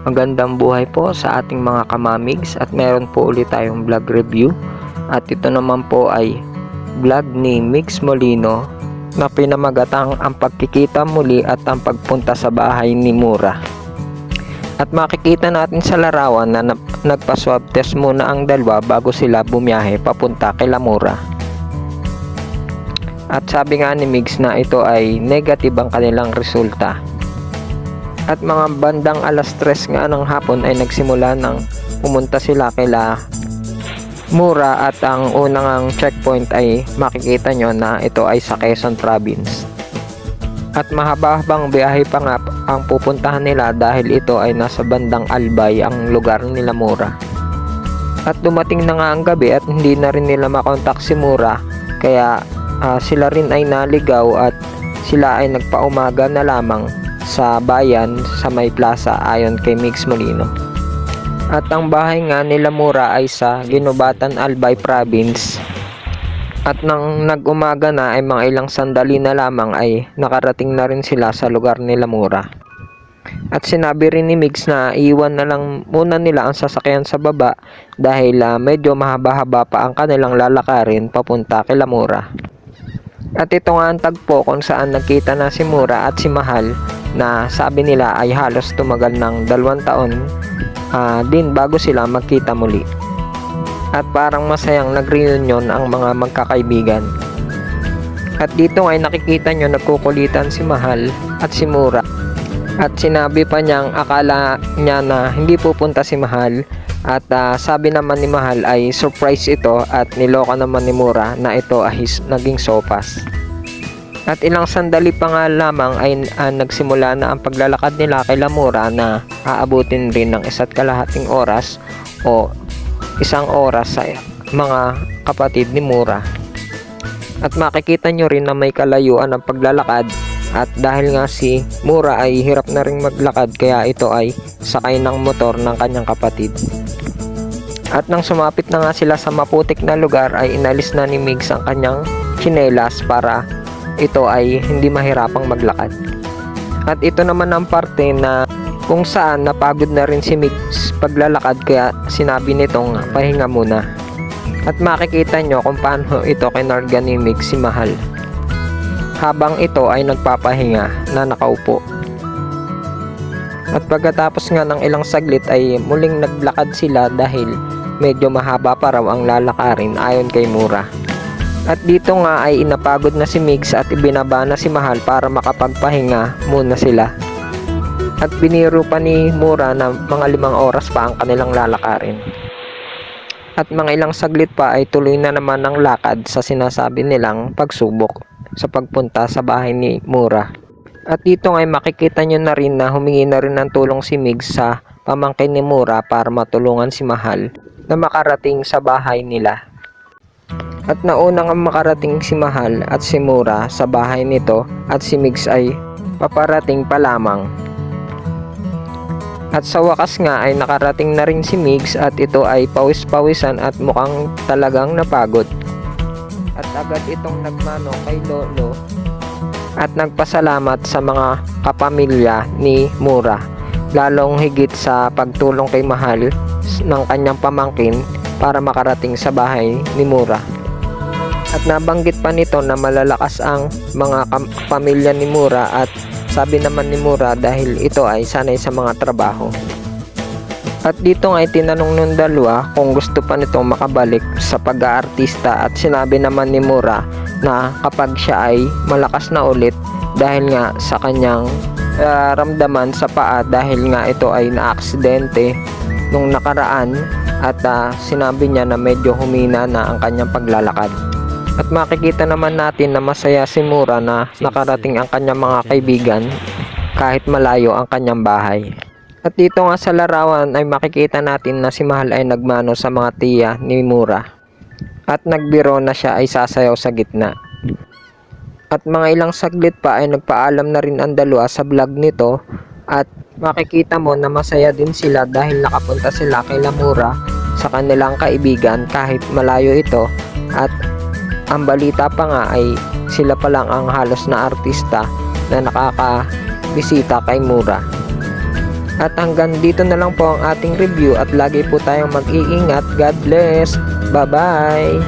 Magandang buhay po sa ating mga kamamigs at meron po ulit tayong vlog review at ito naman po ay vlog ni Mix Molino na pinamagatang ang pagkikita muli at ang pagpunta sa bahay ni Mura. At makikita natin sa larawan na nagpa-swab test muna ang dalawa bago sila bumiyahe papunta kay Lamura. At sabi nga ni Migs na ito ay negative ang kanilang resulta. At mga bandang alas 3 nga ng hapon ay nagsimula ng pumunta sila kila Mura at ang unang checkpoint ay makikita nyo na ito ay sa Quezon Province. At mahaba-habang biyahe pa nga ang pupuntahan nila dahil ito ay nasa bandang Albay ang lugar nila Mura. At dumating na nga ang gabi at hindi na rin nila makontak si Mura kaya ah, sila rin ay naligaw at sila ay nagpaumaga na lamang sa bayan sa may plaza ayon kay Mix Molino. At ang bahay nga nila Mura ay sa Ginobatan Albay Province. At nang nag-umaga na ay mga ilang sandali na lamang ay nakarating na rin sila sa lugar nila Mura. At sinabi rin ni Migs na iwan na lang muna nila ang sasakyan sa baba dahil ah, medyo mahaba-haba pa ang kanilang lalakarin papunta kay Lamura. At ito nga ang tagpo kung saan nagkita na si Mura at si Mahal na sabi nila ay halos tumagal ng dalawang taon ah, din bago sila magkita muli. At parang masayang nag-reunion ang mga magkakaibigan. At dito ay nakikita nyo nagkukulitan si Mahal at si Mura. At sinabi pa niyang akala niya na hindi pupunta si Mahal at ah, sabi naman ni Mahal ay surprise ito at niloka naman ni Mura na ito ay naging sopas. At ilang sandali pa nga lamang ay ah, nagsimula na ang paglalakad nila kay Lamura na aabutin rin ng isa't kalahating oras o isang oras sa mga kapatid ni Mura. At makikita nyo rin na may kalayuan ang paglalakad at dahil nga si Mura ay hirap na rin maglakad kaya ito ay sakay ng motor ng kanyang kapatid. At nang sumapit na nga sila sa maputik na lugar ay inalis na ni Migs ang kanyang tsinelas para ito ay hindi mahirapang maglakad. At ito naman ang parte na kung saan napagod na rin si Migs paglalakad kaya sinabi nitong pahinga muna. At makikita nyo kung paano ito kinarga ni Migs si Mahal. Habang ito ay nagpapahinga na nakaupo. At pagkatapos nga ng ilang saglit ay muling naglakad sila dahil medyo mahaba pa raw ang lalakarin ayon kay Mura. At dito nga ay inapagod na si Migs at ibinaba na si Mahal para makapagpahinga muna sila. At biniro pa ni Mura na mga limang oras pa ang kanilang lalakarin. At mga ilang saglit pa ay tuloy na naman ang lakad sa sinasabi nilang pagsubok sa pagpunta sa bahay ni Mura. At dito ay makikita nyo na rin na humingi na rin ng tulong si Migs sa pamangkin ni Mura para matulungan si Mahal na makarating sa bahay nila. At nauna nga makarating si Mahal at si Mura sa bahay nito at si Migs ay paparating pa lamang. At sa wakas nga ay nakarating na rin si Migs at ito ay pawis-pawisan at mukhang talagang napagod. At agad itong nagmano kay Lolo at nagpasalamat sa mga kapamilya ni Mura lalong higit sa pagtulong kay Mahal ng kanyang pamangkin para makarating sa bahay ni Mura. At nabanggit pa nito na malalakas ang mga pamilya ni Mura at sabi naman ni Mura dahil ito ay sanay sa mga trabaho. At dito nga ay tinanong nung dalawa kung gusto pa nitong makabalik sa pag-aartista at sinabi naman ni Mura na kapag siya ay malakas na ulit dahil nga sa kanyang ah, ramdaman sa paa dahil nga ito ay naaksidente nung nakaraan at ah, sinabi niya na medyo humina na ang kanyang paglalakad. At makikita naman natin na masaya si Mura na nakarating ang kanyang mga kaibigan kahit malayo ang kanyang bahay. At dito nga sa larawan ay makikita natin na si Mahal ay nagmano sa mga tiya ni Mura. At nagbiro na siya ay sasayaw sa gitna. At mga ilang saglit pa ay nagpaalam na rin ang dalawa sa vlog nito at makikita mo na masaya din sila dahil nakapunta sila kay Lamura sa kanilang kaibigan kahit malayo ito at ang balita pa nga ay sila pa lang ang halos na artista na nakakabisita kay Mura. At hanggang dito na lang po ang ating review at lagi po tayong mag-iingat. God bless. Bye-bye.